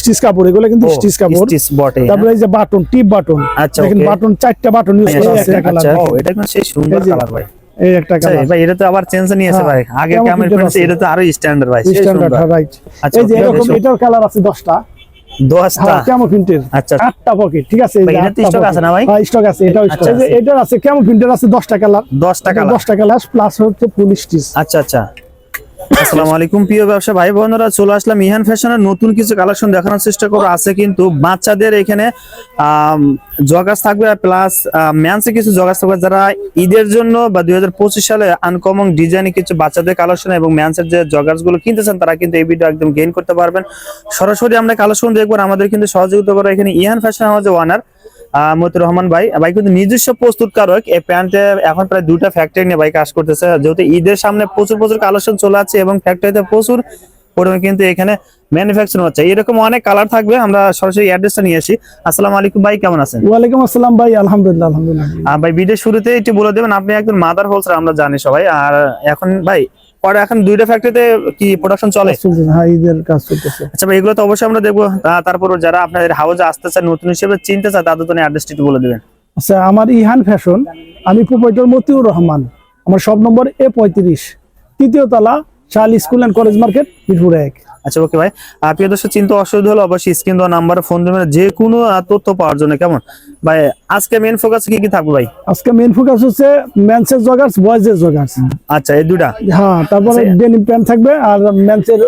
Stitch কাপড় এগুলো কিন্তু স্টিচ কাপড়। stitch বটে, হ্যাঁ। তারপরে এই যে বাটন টিপ বাটন আচ্ছা, দেখেন বাটন চারটা বাটন ইউজ করা আছে। একটা আচ্ছা, কালার এটা কিন্তু সেই সুন্দর কালার ভাই। এই একটা আচ্ছা, কালার। ভাই এটা তো আবার চেঞ্জ হ্যাঁ, ভাই। আগে ক্যামেরা এটা তো আরও স্ট্যান্ডার্ড ভাই স্ট্যান্ডার্ড রাইট আচ্ছা, এই যে এরকম এটার কালার আছে 10টা দশটা? হ্যাঁ কেমন প্রিন্টের আচ্ছা পকেট ঠিক আছে? এই না ভাই? হ্যাঁ স্টক আছে এটাও আচ্ছা, স্টক আছে। এটার আছে কেমন প্রিন্টের আছে 10টা কালার। কালার। 10টা কালার প্লাস হচ্ছে ফুল স্টিচ আচ্ছা আচ্ছা। আসসালামু আলাইকুম, প্রিয় ব্যবসা ভাই বোনেরা, চলে আসলাম ইহান ফ্যাশনের নতুন কিছু কালেকশন দেখানোর চেষ্টা করব। আছে কিন্তু বাচ্চাদের এখানে জগাস থাকবে, প্লাস ম্যান্সে কিছু জগাস থাকবে। যারা ঈদের জন্য বা দুই হাজার পঁচিশ সালে আনকমন ডিজাইনে কিছু বাচ্চাদের কালেকশন এবং ম্যান্সের যে জগার্সগুলো কিনতেছেন, তারা কিন্তু এই ভিডিও একদম গেইন করতে পারবেন। সরাসরি আমরা কালেকশন দেখব আমাদের কিন্তু সহযোগিতা করে এখানে ইহান ফ্যাশন হাউসের ওয়ানার মতিউর রহমান ভাই। ভাই কিন্তু নিজস্ব প্রস্তুতকারক এই প্যান্টে এখন প্রায় দুটা ফ্যাক্টরি নিয়ে ভাই কাজ করতেছে। যেহেতু ঈদের সামনে প্রচুর প্রচুর কালেকশন চলে আছে এবং ফ্যাক্টরিতে প্রচুর পরিমাণে কিন্তু এখানে ম্যানুফ্যাকচার হচ্ছে। এরকম অনেক কালার থাকবে আমরা সরাসরি অ্যাড্রেসটা নিয়ে আসি। আসসালামু আলাইকুম ভাই কেমন আছেন? ওয়ালাইকুম আসসালাম ভাই আলহামদুলিল্লাহ আলহামদুলিল্লাহ। ভাই ভিডিও শুরুতে একটু বলে দেবেন আপনি একজন মাদার হোলসেল আমরা জানি সবাই। আর এখন ভাই পরে এখন দুইটা ফ্যাক্টরিতে কি প্রোডাকশন চলে? হ্যাঁ ঈদের কাজ চলতেছে। আচ্ছা ভাই এগুলো তো অবশ্যই আমরা দেখব। তারপর যারা আপনাদের হাউজে আসতে চান নতুন হিসেবে চিনতে চায় তাদের তো অ্যাড্রেসটি বলে দেবেন। আচ্ছা আমার ইহান ফ্যাশন আমি প্রোপাইটর মতিউর রহমান। আমার সব নম্বর এ পঁয়ত্রিশ তৃতীয় তলা শাল school and college market Mirpur এক। আচ্ছা ওকে ভাই আর প্রিয় দর্শক চিন্তা অসুবিধা হলে অবশ্যই স্ক্রিন দেওয়া নাম্বারে ফোন দেবেন যে কোনো তথ্য পাওয়ার জন্য কেমন? ভাই আজকে মেন ফোকাস কি কি থাকবে ভাই? আজকে মেন ফোকাস হচ্ছে মেন্সের জগার্স বয়েজের জগার্স আচ্ছা এই দুটা হ্যাঁ তারপরে আচ্ছা। ডেনিম প্যান্ট থাকবে আর মেন্সের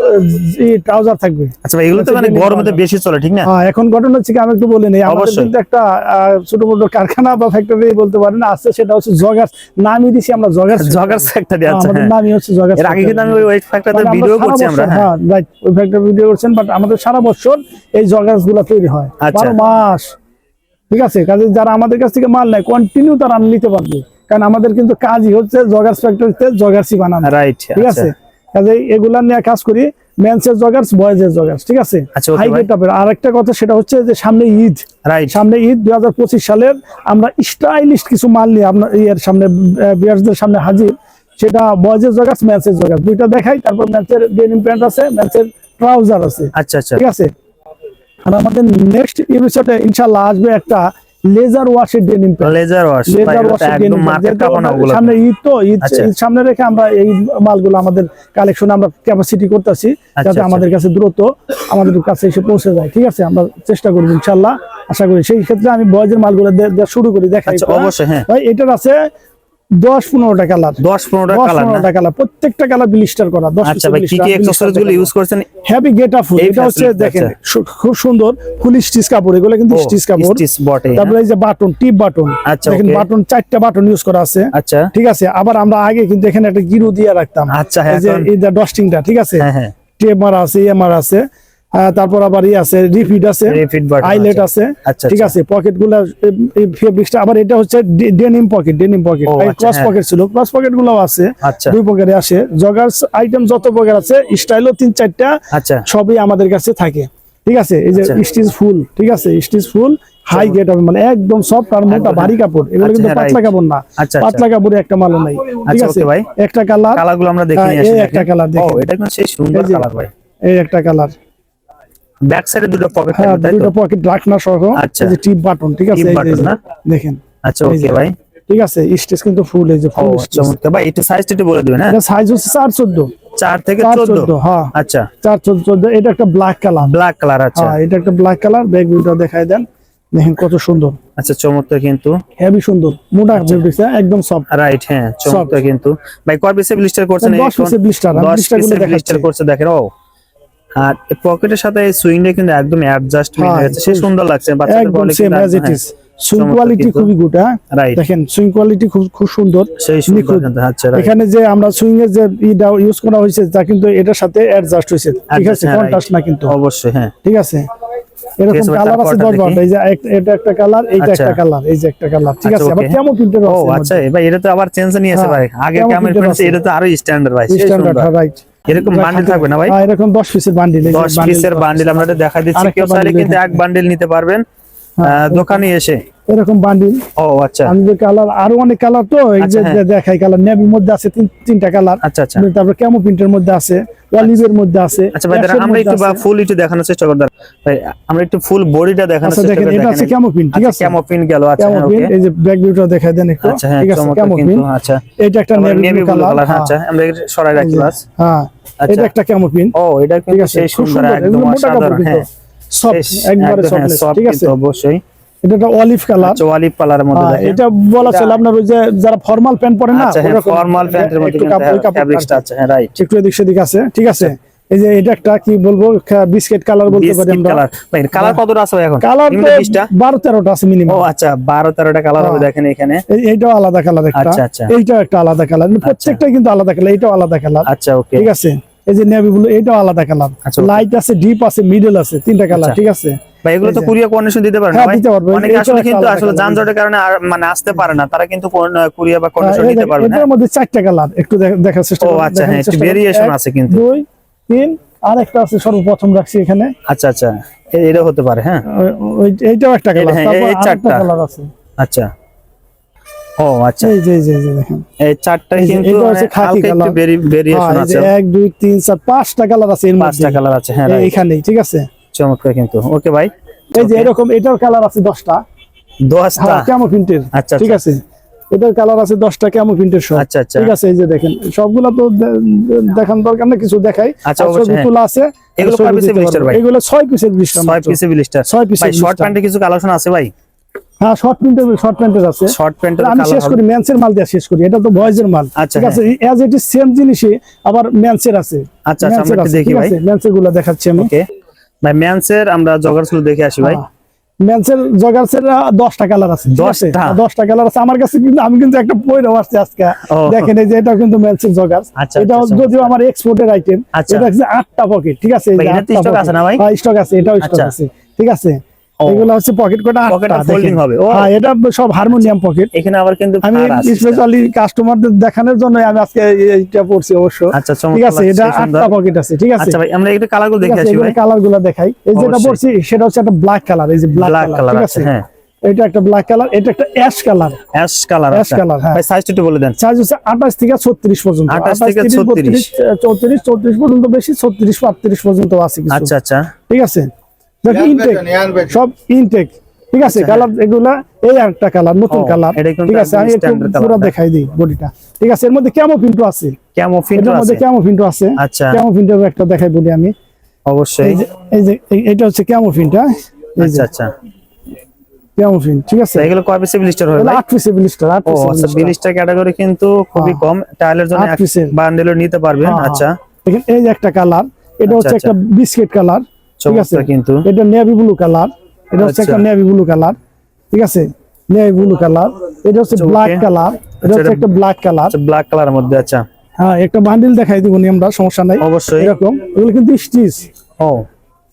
ট্রাউজার থাকবে। আচ্ছা ভাই এগুলো তো মানে গরমে বেশি চলে ঠিক না? হ্যাঁ এখন ঘটনা হচ্ছে কি আমি একটু বলে নেই। আমাদের অবশ্যই। কিন্তু একটা ছোট মোটো কারখানা বা ফ্যাক্টরি বলতে পারেন আছে সেটা হচ্ছে জগার্স নামই দিছি আমরা জগার্স জগার্স ফ্যাক্টরি হ্যাঁ, আচ্ছা আমাদের হ্যাঁ। নামই হচ্ছে জগার্স এর আগে কিন্তু আমি ওই ওয়েট ফ্যাক্টরিতে ভিডিও করছি আমরা হ্যাঁ। হ্যাঁ রাইট ওই ফ্যাক্টরি ভিডিও করছেন বাট আমাদের সারা বছর এই জগার্সগুলা তৈরি হয়। আচ্ছা। বারো মাস। ঠিক আছে? কাজে যারা আমাদের কাছ থেকে মাল নেয় কন্টিনিউ তারা নিতে পারবে। কারণ আমাদের কিন্তু কাজই হচ্ছে জগার্স ফ্যাক্টরিতে জগার্সই বানানো। রাইট ঠিক আছে? কাজে এগুলা নিয়ে কাজ করি মেন্সের জগার্স বয়েজের জগার্স ঠিক আছে? আচ্ছা। গেটআপের আরেকটা কথা সেটা হচ্ছে যে সামনে ঈদ। রাইট সামনে ঈদ দুই হাজার পঁচিশ সালের আমরা স্টাইলিশ কিছু মাল নিয়ে আপনার ইয়ের সামনে বিয়ার্সদের সামনে হাজির। সেটা বয়েজের জগার্স ম্যাচের জগার্স দুইটা দেখাই তারপর ম্যাচের ডেনিম প্যান্ট আছে ম্যাচের ট্রাউজার আছে। আচ্ছা আচ্ছা। ঠিক আছে? আর আমাদের নেক্সট এপিসোডে ইনশাল্লাহ আসবে একটা লেজার ওয়াশের denim pant laser wash laser ওয়াশের একদম ডেনিম ওগুলো। সামনে ঈদ তো ঈদ আচ্ছা। সামনে রেখে আমরা এই মালগুলো আমাদের কালেকশন আমরা ক্যাপাসিটি করতেছি আচ্ছা, যাতে আচ্ছা। আমাদের কাছে দ্রুত আমাদের কাছে এসে পৌঁছে যায়। ঠিক আছে? আমরা চেষ্টা করব ইনশাআল্লাহ। আশা করি সেই ক্ষেত্রে আমি বয়েজের মালগুলো শুরু করি দেখাই আচ্ছা, অবশ্যই, হ্যাঁ। ভাই এটার আছে দশ পনেরোটা কালার দশ পনেরোটা কালার কালার প্রত্যেকটা কালার ব্লিস্টার করা দশ ইউজ করছেন? হ্যাপি গেট আপ এটা হচ্ছে দেখেন আচ্ছা। খুব সুন্দর ফুল স্টিচ কাপড় এগুলো কিন্তু স্টিচ কাপড়। তারপরে এই যে বাটন টিপ বাটন আচ্ছা, দেখেন বাটন চারটা বাটন ইউজ করা আছে। আচ্ছা। ঠিক আছে আবার আমরা আগে কিন্তু এখানে একটা গিরু দিয়ে রাখতাম। আচ্ছা, হ্যাঁ, এই যে এই ডস্টিংটা ঠিক আছে? হ্যাঁ হ্যাঁ। টেপ মারা আছে এমআর আছে। আহ, তারপর আবার ই আছে রিপিট আছে আইলেট আছে। আছে। আচ্ছা, ঠিক আচ্ছা। আছে পকেটগুলা ফেব্রিক্সটা আবার এটা হচ্ছে denim pocket denim pocket cross হ্যাঁ। পকেট ছিল ক্রস পকেটগুলো আছে আচ্ছা। দুই পকেটে আসে। জগার্স আইটেম যত পকেট আছে স্টাইলও তিন চারটা সবই আমাদের কাছে থাকে। ঠিক আছে এই যে। স্টিচ ফুল ঠিক আছে স্টিচ ফুল হাই গেট হবে মানে একদম সফট আর মোটা ভারী কাপড়। এগুলো কিন্তু হ্যাঁ, পাতলা কাপড় না। পাতলা কাপড়ে একটা মালও নাই। ঠিক আছে ভাই। একটা কালার কালারগুলো আমরা দেখে হ্যাঁ, আসি একটা colour ও এটা কিন্তু সেই সুন্দর কালার ভাই। এই একটা কালার ব্যাক সাইডে দুটো পকেট হ্যাঁ থাকবে তাই দুটো পকেট রাখনা সহ আচ্ছা। যে টিপ বাটন ঠিক আছে এই না? দেখেন। আচ্ছা ওকে ভাই ঠিক আছে স্টিচ কিন্তু ফুল এই যে ফুল চমৎকার। ভাই এটা সাইজটা একটু বলে দিবেন হ্যাঁ? এটা সাইজ হচ্ছে চার চোদ্দ। চার থেকে চার চোদ্দ? চোদ্দ হ্যাঁ। আচ্ছা। এটা একটা ব্ল্যাক কালার ব্ল্যাক কালার আচ্ছা। হ্যাঁ এটা একটা ব্ল্যাক কালার দেখাই দেন। দেখেন কত সুন্দর। আচ্ছা চমৎকার কিন্তু। হেভি সুন্দর মোটা ফেব্রিক্স একদম সফট রাইট হ্যাঁ চমৎকার কিন্তু। ভাই কয় পিসে ব্লিস্টার করছেন দশ পিসের blister, আমি 10 blister গুলো ব্লিস্টার করছে দেখেন ও। আর পকেটের সাথে এই সুইংটা কিন্তু একদম অ্যাডজাস্টমেন্ট হ্যাঁ, হয়েছে সে খুব- সুন্দর লাগছে বাচ্চাদের বলে কিন্তু ইট হ্যাঁ, সুইং কোয়ালিটি খুবই গুড হ্যাঁ. দেখেন সুইং কোয়ালিটি খুব খুব সুন্দর সেই আচ্ছা. এখানে যে আমরা সুইং এর যে ইটা ইউজ করা হয়েছে তা কিন্তু এটার সাথে অ্যাডজাস্ট হয়েছে। ঠিক আছে হ্যাঁ, কন্ট্রাস্ট না কিন্তু। অবশ্যই হ্যাঁ। ঠিক আছে? এরকম কালার আছে তারপরটা দশ বারোটা এই যে এটা একটা কালার এইটা আচ্ছা। একটা কালার এই যে একটা কালার ঠিক আচ্ছা, আছে আবার. কেমন প্রিন্টের ও আচ্ছা ভাই এটা তো আবার চেঞ্জ নিয়েছে হ্যাঁ, ভাই। আগে কেমন ক্যামেরা প্রিন্ট এটা তো আরও স্ট্যান্ডার্ড ভাই স্ট্যান্ডার্ড রাইট এরকম বান্ডিল থাকবে না ভাই? হ্যাঁ এরকম 10 পিসের বান্ডিল 10 পিসের বান্ডিল আমরা দেখা দিচ্ছি কেউ চাইলে কিন্তু এক বান্ডিল নিতে পারবেন। দোকানে এসে। এরকম বান্ডিল ও আচ্ছা। কালার আরও অনেক কালার তো এই যে আচ্ছা, হ্যাঁ। দেখাই কালার নেভির মধ্যে আছে তিন- তিনটা কালার আচ্ছা আচ্ছা। তারপর ক্যামো প্রিন্টের মধ্যে আছে অলিভের মধ্যে আছে আচ্ছা ভাই আমরা একটু ফুল একটু দেখানোর চেষ্টা করব। ভাই আমরা একটু ফুল বডিটা দেখানোর আচ্ছা চেষ্টা দেখেন করি এটা আছে ক্যামো প্রিন্ট ঠিক আছে? কেমন পিন গেল আচ্ছা ক্যামো হ্যাঁ, প্রিন্ট ওকে এই যে ব্যাক ভিউটা দেখাই দেন একটু। আচ্ছা হ্যাঁ ঠিক আছে ক্যামো প্রিন্ট আচ্ছা। এটা একটা নেভি কালার আচ্ছা আমরা সরাই রাখি বাস। হ্যাঁ। আচ্ছা। এটা একটা ক্যামো প্রিন্ট ও এটা ঠিক কিন্তু আছে সেই খুব সুন্দর সুন্দর একদম অসাধারণ হ্যাঁ। সফট একবারে হ্যাঁ, soft ঠিক আছে? অবশ্যই। এটা একটা অলিভ কালার আচ্ছা অলিভ কালারের মধ্যে হ্যাঁ, দেখেন। এটা বলা চলে আপনার ওই যে যারা ফর্মাল প্যান্ট পরে না আচ্ছা হ্যাঁ ওরকম। ফর্মাল প্যান্টের মধ্যে কিন্তু আছে হ্যাঁ রাইট একটু এদিক সেদিক আছে ঠিক আছে? এই যে এটা একটা কি বলব বিস্কিট কালার বলতে পারি আমরা। কালার ভাই কালার কতটা আছে এখন? কালার তো নিম্নে 20টা বারো তেরোটা আছে ও আচ্ছা 12 13টা কালার হবে হ্যাঁ। দেখেন এখানে। এইটাও আলাদা কালার একটা। আচ্ছা, আচ্ছা। এইটাও একটা আলাদা কালার প্রত্যেকটাই কিন্তু আলাদা কালার এইটাও আলাদা কালার আচ্ছা ওকে ঠিক আছে? এই যে নেভি ব্লু এইটাও আলাদা কালার। আচ্ছা, লাইট আছে ডিপ আছে মিডল আছে তিনটা কালার আচ্ছা। ঠিক আছে? এগুলো তো কুরিয়ার কন্ডিশন দিতে পারেন না হ্যাঁ, ভাই? দিতে পারব। অনেকে আসলে কিন্তু আসলে যানজটের কারণে মানে আসতে পারে না। তারা কিন্তু কুরিয়ার বা হ্যাঁ, কন্ডিশন মধ্যে চারটা কালার। একটু দেখ- দেখার চেষ্টা করুন, আচ্ছা হ্যাঁ একটু ভেরিয়েশন আছে কিন্তু। আর একটা আছে সর্বপ্রথম রাখছি এখানে। আচ্ছা আচ্ছা। এটা হতে পারে হ্যাঁ। এইটাও একটা কালার। হ্যাঁ, তারপর আরেকটা কালার আছে। আচ্ছা। ও আচ্ছা। এই যে এই যে দেখেন। এই চারটা কিন্তু এটা হচ্ছে খাকি colour। ভেরিয়েশন হ্যাঁ, আছে। এক দুই তিন চার পাঁচটা কালার আছে এর মধ্যে। পাঁচটা কালার আছে হ্যাঁ এইখানেই ঠিক আছে? চমৎকার কিন্তু। ওকে ভাই এই যে এরকম এটার কালার আছে দশটা। দশটা? হ্যাঁ ক্যামো প্রিন্টের আচ্ছা, ঠিক আছে? এটার কালার আছে দশটা ক্যামো প্রিন্টের সব। আচ্ছা আচ্ছা। ঠিক আছে এই যে দেখেন সবগুলা তো দেখান দরকার না কিছু দেখাই। আচ্ছা, ছবি হ্যাঁ। তোলা আছে এগুলো কয় blister পারব। ভাই? এগুলো ছয় পিসের ব্লিস্টার ছয় পিসে বিলিস্টার ছয় piece ভাই শর্ট প্যান্টে কিছু কালেকশন আছে ভাই? হ্যাঁ শর্ট শর্ট প্যান্টের আছে শর্ট প্যান্টের আমি শেষ করি ম্যান্সের মাল দিয়ে শেষ করি এটা তো বয়েজের মাল আচ্ছা, ঠিক আছে এজ ইট ইজ সেম জিনিসই আবার ম্যান্সের আছে আচ্ছা, আচ্ছা, আমরা একটু দেখি ভাই। আছে ম্যান্সেরগুলো দেখাচ্ছি আমি ওকে ভাই ম্যানসের আমরা জগার্সগুলো দেখে আসি ভাই হ্যাঁ। ম্যান্সের জগার্সের দশটা কালার আছে ঠিক আছে? দশটা? দশটা কালার আছে আমার কাছে কিন্তু আমি কিন্তু একটা পয়রা আসছে আজকে দেখেন এই যে এটা কিন্তু ম্যান্সের জগার্স এটা যদিও আমার এক্সপোর্টের আইটেম আচ্ছা। এটা আটটা পকেট ঠিক আছে এই pocket। আছে না ভাই? হ্যাঁ স্টক আছে এটাও স্টক আচ্ছা। আছে ঠিক আছে। এগুলো হচ্ছে পকেট কোটা আটটা দেখেন। হবে, হ্যাঁ এটা সব হারমোনিয়াম পকেট এখানে আবার কিন্তু আমি স্পেশালি কাস্টমারদের দেখানোর জন্য আমি আজকে এইটা পড়ছি অবশ্য। আচ্ছা ঠিক আছে এটা আটটা পকেট আছে ঠিক আছে। আচ্ছা ভাই আমরা একটু কালারগুলো ঠিক দেখে আসি ভাই। কালারগুলো দেখাই। এই যেটা পড়ছি সেটা হচ্ছে একটা ব্ল্যাক কালার এই যে ব্ল্যাক কালার কালার ঠিক আছে হ্যাঁ। এটা একটা ব্ল্যাক কালার এটা একটা ash colour ash colour colour, হ্যাঁ। ভাই সাইজটা একটু বলে দেন। সাইজ হচ্ছে আঠাশ থেকে ছত্রিশ পর্যন্ত। 28 থেকে 36 চৌত্রিশ চৌত্রিশ পর্যন্ত বেশি ছত্রিশ আটত্রিশ পর্যন্ত আছে কিছু। আচ্ছা আচ্ছা। ঠিক আছে? ইনটেক. সব ইনটেক ঠিক আছে? আচ্ছা, কালার এগুলা এই একটা কালার নতুন কালার ঠিক আছে? আমি একটু পুরো হ্যাঁ। দেখাই দিই বডিটা ঠিক আছে? এর মধ্যে কেমন প্রিন্টও আছে। ফিন্টার এটার আছে। মধ্যে কেমন প্রিন্টও আছে। আচ্ছা। কেমন প্রিন্টের একটা দেখাই বলি আমি। অবশ্যই। এই যে এটা হচ্ছে কেমন প্রিন্টটা আচ্ছা আচ্ছা। ঠিক আছে? এগুলো কয় পিসে ব্লিস্টার হবে এগুলো ভাই? ব্লিস্টার আট ও আচ্ছা ব্লিস্টার ক্যাটাগরি কিন্তু খুবই হ্যাঁ। কম। টাইলের জন্য বান্ডেলও নিতে পারবেন হ্যাঁ, আচ্ছা। দেখেন এই যে একটা কালার এটা হচ্ছে আচ্ছা, একটা বিস্কিট কালার ঠিক আছে? কিন্তু। এটা নেভি ব্লু কালার এটা হচ্ছে আচ্ছা। একটা নেভি ব্লু কালার ঠিক আছে? নেভি ব্লু কালার এটা হচ্ছে আচ্ছা, ব্ল্যাক কালার এটা আচ্ছা, হচ্ছে একটা ব্ল্যাক কালার আচ্ছা ব্ল্যাক কালারের মধ্যে আচ্ছা। হ্যাঁ একটা বান্ডিল দেখাই দিব আমরা সমস্যা নাই। অবশ্যই। এরকম। এগুলো কিন্তু স্টিচ ও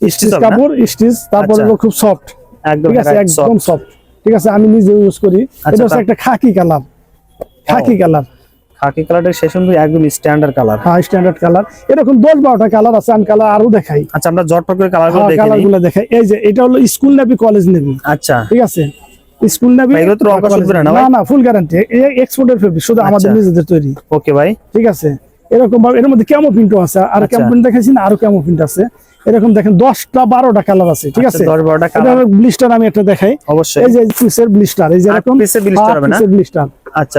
স্টিচ কাপড় স্টিচ তারপরে আচ্ছা। খুব সফট একদম ঠিক আছে? একদম সফট ঠিক আছে? আমি নিজে ইউজ করি। আচ্ছা, এটা হচ্ছে একটা খাকি কালার খাকি কালার খাকি শেষ একদম স্ট্যান্ডার্ড কালার হ্যাঁ স্ট্যান্ডার্ড কালার এরকম দশ বারোটা কালার আছে আমি কালার আরও দেখাই। আচ্ছা আমরা জটপট করে কালারগুলো দেখে কালার নিই। গুলো দেখাই। এই যে এটা হলো স্কুল নেভি কলেজ নেভি আচ্ছা। ঠিক আছে? স্কুল নেভি এগুলো তো রং না, না না ফুল গ্যারান্টি এক্সপোর্টের ফেব্রিক শুধু আমাদের আচ্ছা। নিজেদের তৈরি। ওকে ভাই। ঠিক আছে? এরকম ভাবে এর মধ্যে কেমন প্রিন্ট আছে। আর আচ্ছা। কেমন প্রিন্ট দেখাইছি না আরও কেমন প্রিন্ট আছে। এরকম দেখেন দশটা বারোটা কালার আছে ঠিক আচ্ছা, আছে? 10 12টা কালার ব্লিস্টার আমি একটা দেখাই। অবশ্যই। এই যে ব্লিস্টার এই যে এরকম? ব্লিস্টার আচ্ছা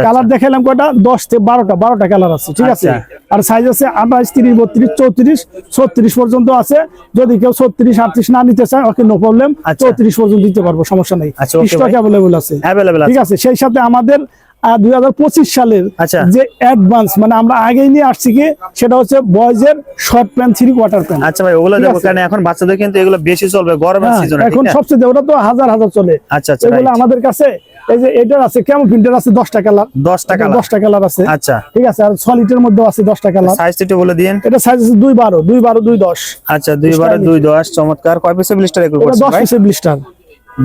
কালার দেখাইলাম কয়টা? দশ থেকে বারোটা বারোটা কালার আছে ঠিক আছে? আচ্ছা। আর সাইজ আছে আঠাশ তিরিশ বত্রিশ চৌত্রিশ ছত্রিশ পর্যন্ত আছে। যদি কেউ ছত্রিশ আটত্রিশ না নিতে চায় ওকে নো প্রবলেম আচ্ছা। চৌত্রিশ পর্যন্ত দিতে পারব সমস্যা নেই। আচ্ছা, স্টক। অ্যাভেলেবল আছে। ঠিক আছে? সেই সাথে আমাদের দুই হাজার পঁচিশ সালের আচ্ছা। যে অ্যাডভান্স মানে আমরা আগেই নিয়ে আসছি কি সেটা হচ্ছে বয়েজের short pant three quarter pant আচ্ছা ভাই ওগুলো দেখো কারণ এখন বাচ্চাদের কিন্তু এগুলো বেশি চলবে গরমের সিজনে এখন সবচেয়ে ওটা তো হাজার হাজার চলে। আচ্ছা আচ্ছা এগুলো আমাদের কাছে এই যে এটার আছে কেমন প্রিন্টার আছে? 10টা কালার আছে। আচ্ছা। ঠিক আছে আর সলিডের মধ্যে আছে দশটা কালার সাইজটা একটু বলে দিন এটা সাইজ আছে আচ্ছা দুই বারে দুই দশ চমৎকার। কয় পিসে ব্লিস্টার এগুলো এটা করছেন দশ ভাই? পিসের ব্লিস্টার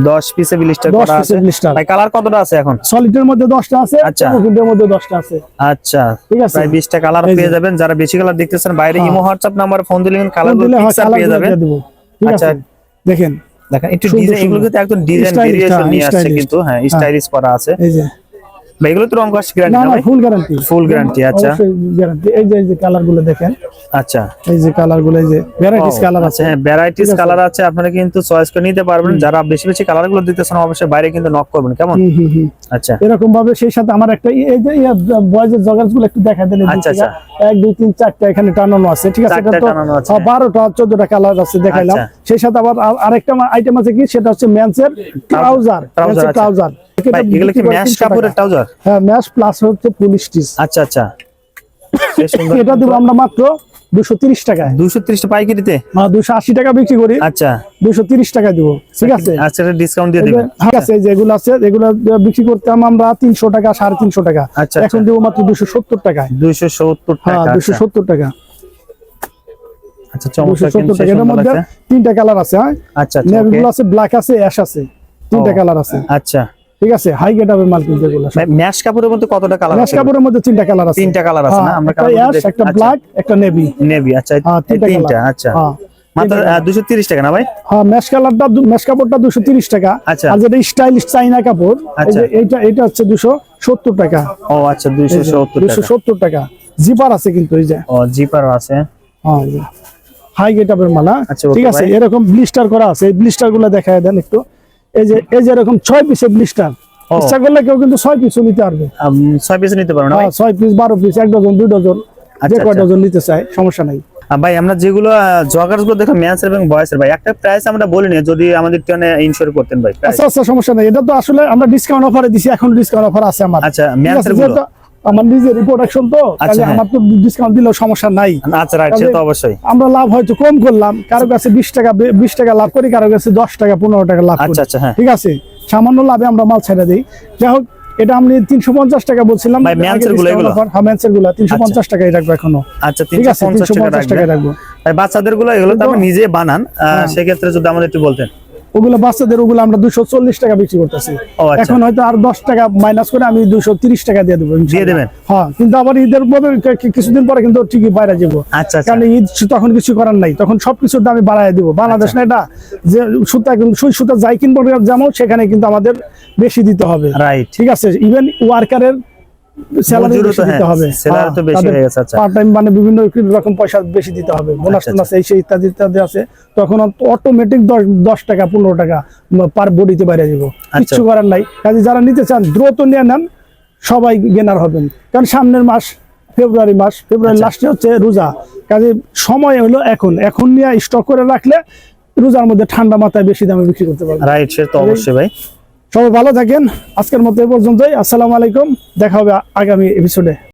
দশ পিসে ব্লিস্টার 10 করা আছে piece এর blister। ভাই কালার কতটা আছে এখন? সলিডের মধ্যে দশটা আছে আচ্ছা। মধ্যে দশটা আছে? আচ্ছা। ঠিক আছে। প্রায় কালার পেয়ে যাবেন। যারা বেশি কালার দেখতেছেন বাইরে হ্যাঁ। ইমো হোয়াটসঅ্যাপ নাম্বারে ফোন দিলে কালার দিলে পিকচার পেয়ে যাবেন। ঠিক আচ্ছা। দেখেন দেখেন একটু ডিজাইন এগুলো কিন্তু একদম ডিজাইন ভেরিয়েশন হ্যাঁ, নিয়ে আসছে কিন্তু হ্যাঁ স্টাইলিশ করা আছে। এই যে। এগুলো তো রং কষ্ট গ্যারান্টি না না ভাই? ফুল গ্যারান্টি আচ্ছা। গ্যারান্টি এই যে এই যে কালারগুলো দেখেন। আচ্ছা। এই যে কালারগুলো এই যে ভ্যারাইটিস কালার আচ্ছা আছে। হ্যাঁ ভ্যারাইটিস কালার আছে। আপনারা কিন্তু চয়েস করে নিতে পারবেন। যারা বেশি বেশি কালারগুলো দিতেছেন অবশ্যই বাইরে কিন্তু নক করবেন কেমন। আচ্ছা। এরকম ভাবে সেই সাথে আমার একটা এই যে বয়েজের জগার্সগুলো একটু দেখা আচ্ছা। এক দুই তিন চারটা এখানে টানানো আছে ঠিক আছে? এটা তো টানানো আছে, হ্যাঁ, বারোটা চোদ্দটা কালার আছে দেখাইলাম। আচ্ছা। সেই সাথে আবার আর- আরেকটা আইটেম আছে কি? সেটা হচ্ছে মেন্সের ট্রাউজার ট্রাউজার ভাই এগুলো কি ম্যাশ কাপড়ের ট্রাউজার? হ্যাঁ ম্যাশ প্লাস হচ্ছে ফুল স্টিচ আচ্ছা আচ্ছা। এটা দেবো আমরা মাত্র টাকায়। পাইকারিতে? আশি টাকা বিক্রি করি। আচ্ছা। দুশো তিরিশ টাকা দিব ঠিক আছে? আচ্ছা ডিসকাউন্ট দিয়ে দিবেন। হ্যাঁ, আছে যেগুলো আছে এগুলো বিক্রি করতাম আমরা তিনশো টাকা টাকা। এখন আচ্ছা। মাত্র দুশো সত্তর টাকায়। দুইশো সত্তর হ্যাঁ টাকা দুশো আচ্ছা। টাকা। আচ্ছা চমৎকার কিন্তু টাকা মধ্যে তিনটা কালার আছে হ্যাঁ? আচ্ছা আছে ব্ল্যাক আছে অ্যাশ আছে। তিনটা কালার আছে। আচ্ছা। ঠিক আছে? হাই গেটাবের মাল কিন্তু এগুলো ম্যাশ কাপড়ের মধ্যে কতটা কালার ম্যাশ আছে? কাপড়ের মধ্যে তিনটা কালার আছে। তিনটা কালার আছে না? হ্যাঁ, আমরা কালার অ্যাশ একটা ব্ল্যাক একটা নেভি নেভি আচ্ছা হ্যাঁ, তিনটা আচ্ছা। হ্যাঁ মাত্র দুশো তিরিশ টাকা না ভাই? হ্যাঁ ম্যাশ কালারটা ম্যাশ কাপড়টা দুশো তিরিশ টাকা। আচ্ছা। আর যেটা স্টাইলিশ চাইনা কাপড় এই আচ্ছা। এইটা এটা হচ্ছে দুশো সত্তর টাকা। ও আচ্ছা টাকা। জিপার আছে কিন্তু এই যে। ও জিপার আছে। হাই মালা আচ্ছা, ঠিক আছে এরকম ব্লিস্টার করা আছে। এই ব্লিস্টারগুলো দেখায় দেন একটু। এই যে এই যে এরকম ছয় ব্লিস্টার ইচ্ছা করলে কেউ কিন্তু ছয় পিসও নিতে পারবে। ছয় পিস নিতে পারবে না হ্যাঁ, ছয় পিস বারো পিস এক ডজন দুই ডজন যে আচ্ছা, কয় আচ্ছা। ডজন নিতে চায় সমস্যা নাই। ভাই আমরা যেগুলো জগার্সগুলো দেখো ম্যান্স এবং বয়সের ভাই একটা প্রাইস আমরা বলিনি যদি আমাদের টেনে ইনশোর করতেন ভাই আচ্ছা আচ্ছা সমস্যা নাই। এটা তো আসলে আমরা ডিসকাউন্ট অফারে দিছি এখন ডিসকাউন্ট অফার আছে আমার। আচ্ছা এরগুলো। আমার নিজের প্রোডাকশন তো কাজে হ্যাঁ। আমার তো ডিসকাউন্ট দিলেও সমস্যা নাই। আচ্ছা রাইট অবশ্যই। আমরা লাভ হয়তো কম করলাম কারও কাছে বিশ টাকা বিশ টাকা লাভ করি কারও কাছে দশ টাকা পনেরো টাকা লাভ আচ্ছা আচ্ছা হ্যাঁ। ঠিক আছে? সামান্য লাভে আমরা মাল ছেড়ে দিই। যাই হোক এটা আমি তিনশো পঞ্চাশ টাকা বলছিলাম। ভাই, ম্যান্সেরগুলো এগুলো? হ্যাঁ ম্যান্সেরগুলো টাকাই রাখব এখনও। আচ্ছা ঠিক তিনশো আছে পঞ্চাশ তিনশো টাকা রাখব। ভাই বাচ্চাদেরগুলো এগুলো তো নিজে বানান। সেক্ষেত্রে যদি আমাদের একটু বলতেন। ওগুলো বাচ্চাদের ওগুলো আমরা দুশো চল্লিশ টাকা বিক্রি করতেছি। আচ্ছা। এখন হয়তো আর দশ টাকা মাইনাস করে আমি দুশো তিরিশ টাকা দিয়ে দেবো দিয়ে দেবেন? হ্যাঁ কিন্তু আবার ঈদের পরে কিছুদিন পরে কিন্তু ঠিকই বাইরে যাব। আচ্ছা আচ্ছা। কারণ ঈদ তখন কিছু করার নাই। তখন সবকিছুর দামে বাড়ায় দিব। বাংলাদেশ আচ্ছা। না এটা যে সুতা সুই সুতা যাই কিনবো যেমন সেখানে কিন্তু আমাদের বেশি দিতে হবে। রাইট ঠিক আছে ইভেন ওয়ার্কারের বিভিন্ন রকম পয়সা বেশি দিতে হবে। বোনাস আচ্ছা, টোনাস এই সেই ইত্যাদি ইত্যাদি আছে। তখন অটোমেটিক দশ দশ টাকা পনেরো টাকা পার বডিতে বাইরে যাব। আচ্ছা। কিচ্ছু করার নাই। কাজে যারা নিতে চান দ্রুত নিয়ে নেন সবাই গেনার হবেন। কারণ সামনের মাস ফেব্রুয়ারি মাস ফেব্রুয়ারি আচ্ছা। লাস্টে হচ্ছে রোজা। কাজে সময় হলো এখন। এখন নিয়ে স্টক করে রাখলে রোজার মধ্যে ঠান্ডা মাথায় বেশি দামে বিক্রি করতে পারবে রাইট সে তো অবশ্যই ভাই। সবাই ভালো থাকেন। আজকের মতো এ পর্যন্তই। আসসালামু আলাইকুম। দেখা হবে আগামী এপিসোডে